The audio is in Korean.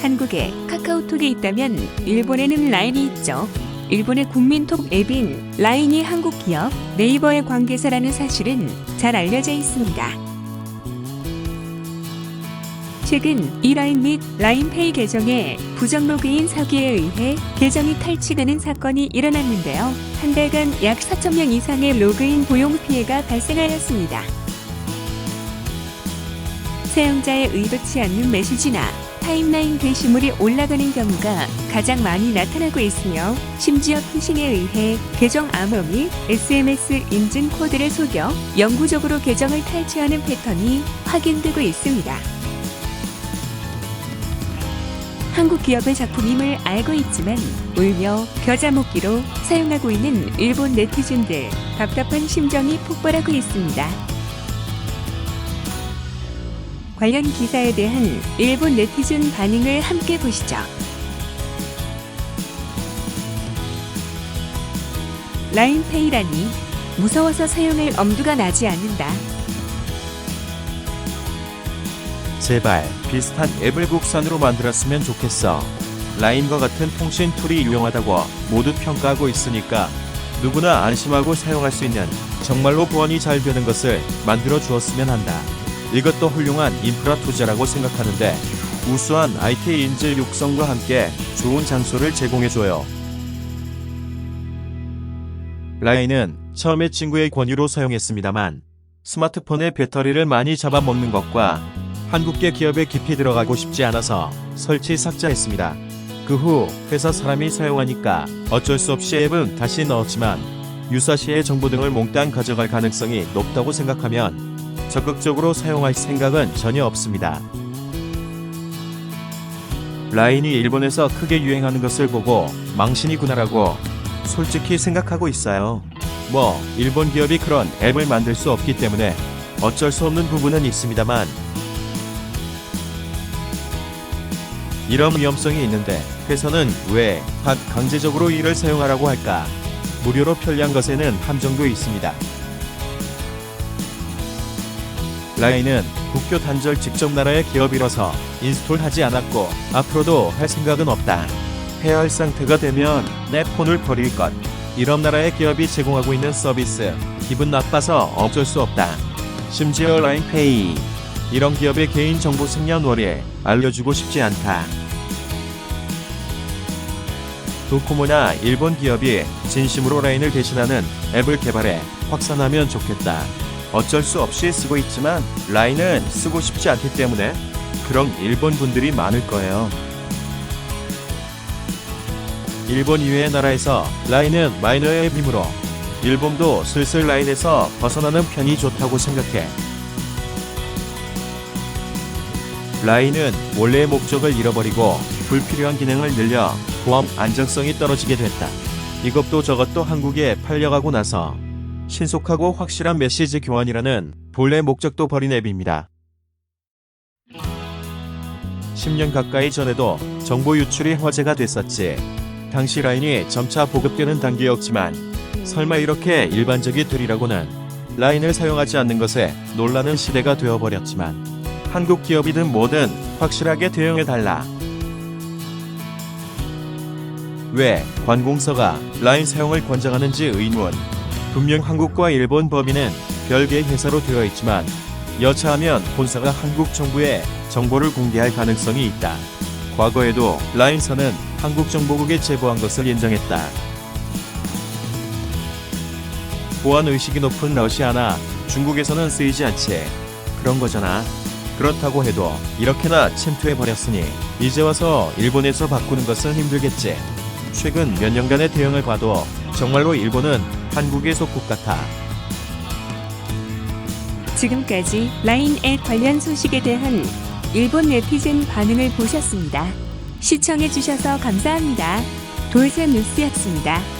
한국에 카카오톡이 있다면 일본에는 라인이 있죠. 일본의 국민톡 앱인 라인이 한국 기업 네이버의 관계사라는 사실은 잘 알려져 있습니다. 최근 이 라인 및 라인페이 계정의 부정 로그인 사기에 의해 계정이 탈취되는 사건이 일어났는데요. 한 달간 약 4천 명 이상의 로그인 고용 피해가 발생하였습니다. 사용자의 의도치 않는 메시지나 타임라인 게시물이 올라가는 경우가 가장 많이 나타나고 있으며 심지어 피싱에 의해 계정 암호 및 SMS 인증 코드를 속여 영구적으로 계정을 탈취하는 패턴이 확인되고 있습니다. 한국 기업의 작품임을 알고 있지만 울며 겨자 먹기로 사용하고 있는 일본 네티즌들 답답한 심정이 폭발하고 있습니다. 관련 기사에 대한 일본 네티즌 반응을 함께 보시죠. 라인페이라니 무서워서 사용할 엄두가 나지 않는다. 제발 비슷한 앱을 국산으로 만들었으면 좋겠어. 라인과 같은 통신 툴이 유용하다고 모두 평가하고 있으니까 누구나 안심하고 사용할 수 있는 정말로 보안이 잘 되는 것을 만들어 주었으면 한다. 이것도 훌륭한 인프라 투자라고 생각하는데 우수한 IT 인재 육성과 함께 좋은 장소를 제공해줘요. 라인은 처음에 친구의 권유로 사용했습니다만 스마트폰의 배터리를 많이 잡아먹는 것과 한국계 기업에 깊이 들어가고 싶지 않아서 설치 삭제했습니다. 그 후 회사 사람이 사용하니까 어쩔 수 없이 앱은 다시 넣었지만 유사시의 정보 등을 몽땅 가져갈 가능성이 높다고 생각하면 적극적으로 사용할 생각은 전혀 없습니다. 라인이 일본에서 크게 유행하는 것을 보고 망신이구나라고 솔직히 생각하고 있어요. 뭐 일본 기업이 그런 앱을 만들 수 없기 때문에 어쩔 수 없는 부분은 있습니다만 이런 위험성이 있는데 회사는 왜 각 강제적으로 이를 사용하라고 할까? 무료로 편리한 것에는 함정도 있습니다. 라인은 국교 단절 직접 나라의 기업이라서 인스톨하지 않았고 앞으로도 할 생각은 없다. 해야 할 상태가 되면 내 폰을 버릴 것. 이런 나라의 기업이 제공하고 있는 서비스 기분 나빠서 어쩔 수 없다. 심지어 라인페이 이런 기업의 개인 정보 생년월일 알려주고 싶지 않다. 도코모나 일본 기업이 진심으로 라인을 대신하는 앱을 개발해 확산하면 좋겠다. 어쩔 수 없이 쓰고 있지만 라인은 쓰고 싶지 않기 때문에 그런 일본 분들이 많을 거예요. 일본 이외의 나라에서 라인은 마이너의 앱이므로 일본도 슬슬 라인에서 벗어나는 편이 좋다고 생각해. 라인은 원래의 목적을 잃어버리고 불필요한 기능을 늘려 보안 안정성이 떨어지게 됐다. 이것도 저것도 한국에 팔려가고 나서 신속하고 확실한 메시지 교환이라는 본래 목적도 버린 앱입니다. 10년 가까이 전에도 정보 유출이 화제가 됐었지. 당시 라인이 점차 보급되는 단계였지만 설마 이렇게 일반적이 되리라고는 라인을 사용하지 않는 것에 놀라는 시대가 되어버렸지만 한국 기업이든 뭐든 확실하게 대응해달라. 왜 관공서가 라인 사용을 권장하는지 의문. 분명 한국과 일본 법인은 별개의 회사로 되어 있지만 여차하면 본사가 한국 정부에 정보를 공개할 가능성이 있다. 과거에도 라인사는 한국 정보국에 제보한 것을 인정했다. 보안 의식이 높은 러시아나 중국에서는 쓰이지 않지. 그런 거잖아. 그렇다고 해도 이렇게나 침투해 버렸으니 이제 와서 일본에서 바꾸는 것은 힘들겠지. 최근 몇 년간의 대응을 봐도 정말로 일본은 한국의 속국 같아. 지금까지 라인 앱 관련 소식에 대한 일본 네티즌 반응을 보셨습니다. 시청해주셔서 감사합니다. 돌쇠 뉴스였습니다.